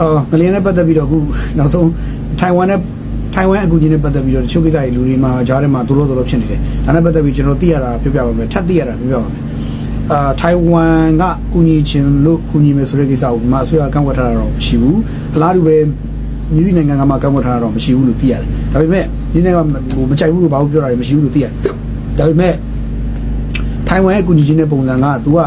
အော်ငလျင်နဲ့ပတ်သက်ပြီးတော့အခုနောက်ဆုံးထိုင်ဝမ်နဲ့ထိုင်ဝမ်အကူအညီနဲ့ပတ်သက်ပြီးတော့တချို့ကိစ္စတွေလူတွေမှာကြားထဲမှာဒုလို့ဒုလို့ဖြစ်နေတယ်ဒါနဲ့ပတ်သက်ပြီးကျွန်တော်သိရတာပြောပြပါမယ်ထပ်သိရတာပြောပြပါမယ်အာထိုင်ဝမ်ကကူညီခြင်းလို့ကူညီမယ်ဆိုတဲ့ကိစ္စကိုဒီမှာအစိုးရကန့်ကွက်ထားတာတော့မရှိဘူးအလားတူပဲညီသည့်နိုင်ငံကမှကန့်ကွက်ထားတာတော့မရှိဘူးလို့သိရတယ်ဒါပေမဲ့ဒီနိုင်ငံကဟိုမကြိုက်ဘူးလို့ဘာလို့ပြောတာလဲမရှိဘူးလို့သိရတယ်ဒါပေမဲ့ထိုင်ဝမ်ရဲ့ကူညီခြင်းတဲ့ပုံစံက तू က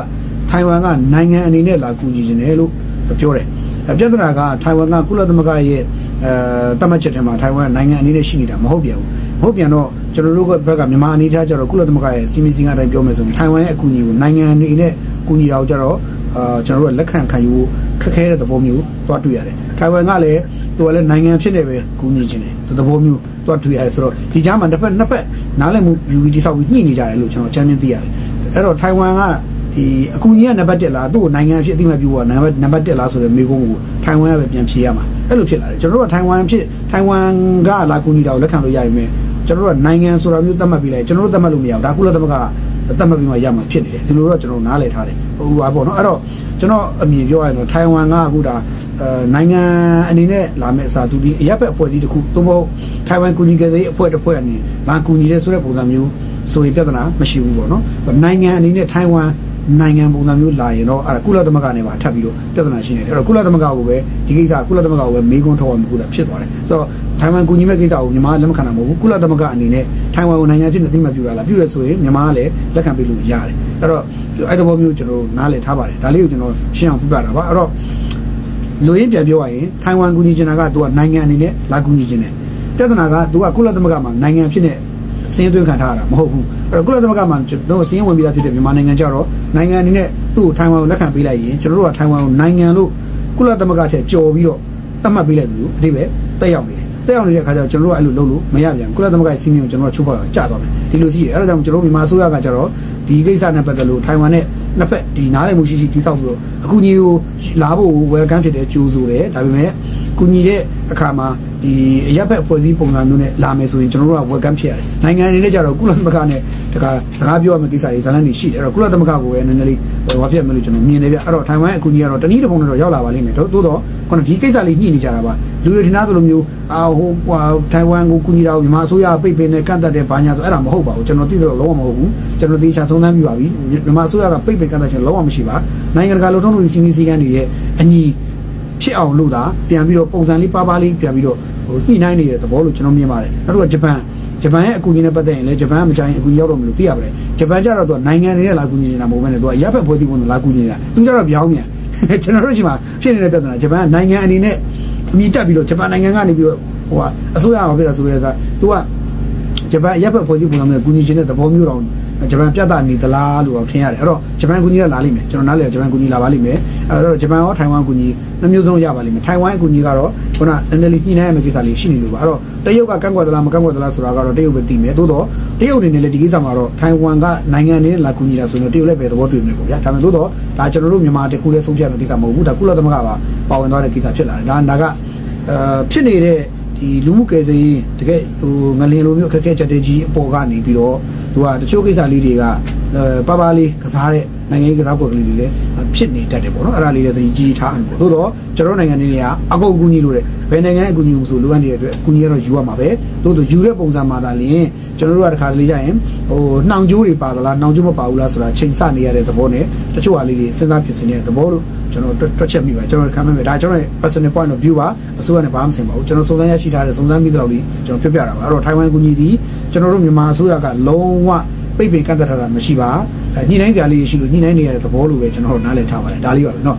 ထိုင်ဝမ်ကနိုင်ငံအနေနဲ့လာကူညီခြင်းတယ်လို့ပြောတယ်။ ပြဿနာကထိုင်ဝမ်ကကုလသမဂ္ဂရဲ့အဲတတ်မှတ်ချက်ထဲမှာထိုင်ဝမ်ကနိုင်ငံအနေနဲ့ရှိနေတာမဟုတ်ပြန်ဘူး။မဟုတ်ပြန်တော့ကျွန်တော်တို့ကဘက်ကမြန်မာအနေထားကြတော့ကုလသမဂ္ဂရဲ့စီမီစီကအတိုင်းပြောမယ်ဆိုရင်ထိုင်ဝမ်ရဲ့အကူအညီကိုနိုင်ငံအနေနဲ့ကူညီတာကိုကြတော့အာကျွန်တော်တို့ကလက်ခံခံယူဖို့ခက်ခဲတဲ့သဘောမျိုးသွားတွေ့ရတယ်။ထိုင်ဝမ်ကလည်းသူကလည်းနိုင်ငံဖြစ်နေပဲကူညီခြင်းတယ်။သဘောမျိုးသွားတွေ့ရတယ်ဆိုတော့ဒီကြားမှာတစ်ဖက်နှစ်ဖက်နားလည်မှုယူပြီးတိဆောက်ပြီးညှိနေကြတယ်လို့ကျွန်တော်အကြမ်းမြင်သိရတယ်။အဲ့တော့ထိုင်ဝမ်က ဒီအကူကြီးကနံပါတ်1လားသူ့ကိုနိုင်ငံအဖြစ်အသိမှတ်ပြုဖို့နံပါတ်နံပါတ်1လားဆိုတဲ့မိကုန်းကိုထိုင်ဝမ်ကပဲပြန်ဖြေရမှာအဲ့လိုဖြစ်လာတယ်ကျွန်တော်တို့ကထိုင်ဝမ်ဖြစ်ထိုင်ဝမ်ကလာကူညီတာကိုလက်ခံလို့ရရင်မယ်ကျွန်တော်တို့ကနိုင်ငံဆိုတာမျိုးသတ်မှတ်ပြီးလိုက်ကျွန်တော်တို့သတ်မှတ်လို့မရဘူးဒါကုလသမဂ္ဂကသတ်မှတ်ပြီးမှရမှာဖြစ်နေတယ်ဒီလိုတော့ကျွန်တော်နားလည်ထားတယ်ဟိုပါပေါ့နော်အဲ့တော့ကျွန်တော်အမြင်ပြောရရင်တော့ထိုင်ဝမ်ကအခုဒါအဲနိုင်ငံအနေနဲ့လာမယ့်အစားသူဒီအရက်ဘက်အဖွဲ့အစည်းတစ်ခုသို့မဟုတ်ထိုင်ဝမ်ကူညီကြတဲ့အဖွဲ့တစ်ဖွဲ့အနေနဲ့လာကူညီတဲ့ဆိုတဲ့ပုံစံမျိုးဆိုရင်ပြဿနာမရှိဘူးပေါ့နော်နိုင်ငံအနေနဲ့ထိုင်ဝမ် နိုင်ငံပုံစံမျိုးလာရင်တော့အဲ့ဒါကုလသမဂ္ဂနဲ့ပါထပ်ပြီးတော့ပြဿနာရှိနေတယ်အဲ့တော့ကုလသမဂ္ဂကိုပဲဒီကိစ္စကုလသမဂ္ဂကိုပဲမေးခွန်းထုတ်ရမှာကုလဖြစ်သွားတယ်ဆိုတော့ထိုင်ဝမ်ကူညီမဲ့ကိစ္စကိုမြန်မာလက်မခံတာမဟုတ်ဘူးကုလသမဂ္ဂအနေနဲ့ထိုင်ဝမ်ကိုနိုင်ငံဖြစ်နေသိမှတ်ပြတာလားပြည့်ရဆိုရင်မြန်မာကလည်းလက်ခံပေးလို့ရတယ်အဲ့တော့အဲ့ဒီဘောမျိုးကျွန်တော်နားလည်ထားပါတယ်ဒါလေးကိုကျွန်တော်ရှင်းအောင်ပြပြတာပါအဲ့တော့လူရင်းပြန်ပြောရရင်ထိုင်ဝမ်ကူညီချင်တာကသူကနိုင်ငံအနေနဲ့လာကူညီချင်တယ်ပြဿနာကသူကကုလသမဂ္ဂမှာနိုင်ငံဖြစ်နေ စင်းသွင်းခံထားရတာမဟုတ်ဘူးအဲ့တော့ကုလသမဂ္ဂမှာကျွန်တော်စင်းဝင်ပြီးသားဖြစ်တဲ့မြန်မာနိုင်ငံကြတော့နိုင်ငံအနေနဲ့သူ့ကိုထိုင်ဝမ်ကိုလက်ခံပေးလိုက်ရင်ကျွန်တော်တို့ကထိုင်ဝမ်ကိုနိုင်ငံလို့ကုလသမဂ္ဂချက်ကြော်ပြီးတော့သတ်မှတ်ပေးလိုက်သူလို့အတိပဲတက်ရောက်နေတယ်တက်ရောက်နေတဲ့အခါကျတော့ကျွန်တော်တို့ကအဲ့လိုလုပ်လို့မရပြန်ကုလသမဂ္ဂရဲ့စီမင်းကိုကျွန်တော်တို့ချုပ်ဖောက်ကြသွားမယ်ဒီလိုရှိတယ်အဲ့ဒါကြောင့်ကျွန်တော်တို့မြန်မာအစိုးရကကြတော့ဒီကိစ္စနဲ့ပတ်သက်လို့ထိုင်ဝမ်နဲ့နှစ်ဖက်ဒီနားလည်မှုရှိရှိတိစောက်ပြီးတော့အခုညီကိုလာဖို့ welcome ဖြစ်တဲ့ကြိုးဆိုတယ်ဒါပေမဲ့ ကုညီတဲ့အခါမှာဒီအရက်ဘက်အဖွဲ့အစည်းပုံစံမျိုးနဲ့လာမယ်ဆိုရင်ကျွန်တော်တို့က welcome ဖြစ်ရတယ်နိုင်ငံအနေနဲ့ကြတော့ကုလသမဂ္ဂနဲ့တခါစကားပြောရမယ့်ကိစ္စတွေဇာတ်လမ်းတွေရှိတယ်အဲ့တော့ကုလသမဂ္ဂကိုပဲနည်းနည်းလေးဟိုဘာဖြစ်မလို့ကျွန်တော်မြင်နေပြအဲ့တော့ထိုင်ဝမ်အကူကြီးကတော့တနည်းတစ်ပုံနဲ့တော့ရောက်လာပါလိမ့်မယ်တို့သို့တော့ခုနဒီကိစ္စလေးညှိနေကြတာပါလူတွေထင်သားသလိုမျိုးအာဟိုဟိုထိုင်ဝမ်ကိုကူညီတာကိုမြန်မာအစိုးရပိတ်ပင်နဲ့ကန့်သက်တဲ့ဘာညာဆိုအဲ့ဒါမဟုတ်ပါဘူးကျွန်တော်သိတယ်လို့လုံးဝမဟုတ်ဘူးကျွန်တော်သေချာဆုံးသမ်းပြပါပြီမြန်မာအစိုးရကပိတ်ပင်ကန့်သက်ခြင်းလုံးဝမရှိပါနိုင်ငံတကာလုံထုံးလုံစီမီစီကန်းတွေရဲ့အညီ ဖြစ်အောင်လို့သာပြန်ပြီးတော့ပုံစံလေးပါးပါးလေးပြန်ပြီးတော့ဟိုညှိနှိုင်းနေတဲ့သဘောလို့ကျွန်တော်မြင်ပါတယ်နောက်တစ်ခုကဂျပန်ဂျပန်ရဲ့အကူအညီနဲ့ပတ်သက်ရင်လည်းဂျပန်ကမချိုင်အကူအညီရောက်တော့မလို့သိရပါတယ်ဂျပန်ကျတော့သူကနိုင်ငံတွေနဲ့လာကူညီနေတာမဟုတ်ဘဲနဲ့သူကရပ်ဖက်ဖွဲ့စည်းပုံနဲ့လာကူညီနေတာသူကျတော့ပြောင်းမြန်ကျွန်တော်တို့ရှိမှာဖြစ်နေတဲ့ပြဿနာဂျပန်ကနိုင်ငံအနေနဲ့အမိတက်ပြီးတော့ဂျပန်နိုင်ငံကနေပြီးတော့ဟိုကအစိုးရအောင်ဖြစ်တာဆိုရဲကသူကဂျပန်ရပ်ဖက်ဖွဲ့စည်းပုံနဲ့ကူညီခြင်းတဲ့သဘောမျိုးတော့ ဂျပန်ပြတ်တာနေသလားလို့ထင်ရတယ်အဲ့တော့ဂျပန်ကူညီကလာလိမ့်မယ်ကျွန်တော်နားလည်ဂျပန်ကူညီလာပါလိမ့်မယ်အဲ့တော့ဂျပန်ရောထိုင်ဝမ်ကူညီနှမျိုးစလုံးရပါလိမ့်မယ်ထိုင်ဝမ်ကူညီကတော့ခုနနည်းနည်းလေးညှိနှိုင်းရမယ့်ကိစ္စလေးရှိနေလို့ပါအဲ့တော့တရုတ်ကကန့်ကွက်သလားမကန့်ကွက်သလားဆိုတာကတော့တရုတ်ပဲသိမယ်သို့တော့တရုတ်အနေနဲ့လည်းဒီကိစ္စမှာတော့ထိုင်ဝမ်ကနိုင်ငံအနေနဲ့လာကူညီတာဆိုရင်တရုတ်လည်းပဲသဘောတူနေပေါ့ဗျာဒါပေမဲ့သို့တော့ဒါကျွန်တော်တို့မြန်မာတခုလည်းဆုံးဖြတ်မယ့်ကိစ္စမဟုတ်ဘူးဒါကုလသမဂ္ဂပါပါဝင်သွားတဲ့ကိစ္စဖြစ်လာတယ်ဒါဒါကအာဖြစ်နေတဲ့ဒီလူမှုကယ်ဆယ်ရေးတကယ်ဟိုငလင်လိုမျိုးအခက်အခဲချက်တွေကြီးအပေါ်ကနေပြီးတော့သူကတချို့ကိစ္စလေးတွေကအဲပါပါလေးကစားတဲ့နိုင်ငံရေးကစားပွဲကလေးတွေလည်းဖြစ်နေတတ်တယ်ပေါ့နော်အဲ့ဒါလေးလည်းသတိကြီးထားအောင်ပေါ့သို့တော့ကျွန်တော်နိုင်ငံတွေကအကုန်အကူညီလို့တယ်ဘယ်နိုင်ငံအကူညီမှုဆိုလိုအပ်နေတဲ့အတွက်အကူညီကတော့ယူရမှာပဲသို့တော့ယူတဲ့ပုံစံမှာသာလျှင်ကျွန်တော်တို့ကတခါလေးကြရင်ဟိုနှောင်ကျိုးတွေပါသလားနှောင်ကျိုးမပါဘူးလားဆိုတာချိန်ဆနေရတဲ့သဘောနဲ့တချို့ဟာလေးတွေစဉ်းစားဖြစ်နေတဲ့သဘောလို့ ကျွန်တော်တွက်ချက်မိပါကျွန်တော်ခံမဲ့ဒါကျွန်တော်ရဲ့ personal point of view ပါအစိုးရနဲ့ဘာမှမဆိုင်ပါဘူးကျွန်တော်စုံစမ်းရရှိထားတဲ့စုံစမ်းပြီးတော့လေးကျွန်တော်ပြပြတာပါအဲ့တော့ထိုင်ဝမ်ကူညီသည်ကျွန်တော်တို့မြန်မာအစိုးရကလုံးဝပိတ်ပင်ကန့်သက်ထားတာမရှိပါညှိနှိုင်းစရာလေးရှိလို့ညှိနှိုင်းနေရတဲ့သဘောလိုပဲကျွန်တော်တို့နားလည်ထားပါတယ်ဒါလေးပါပဲเนาะ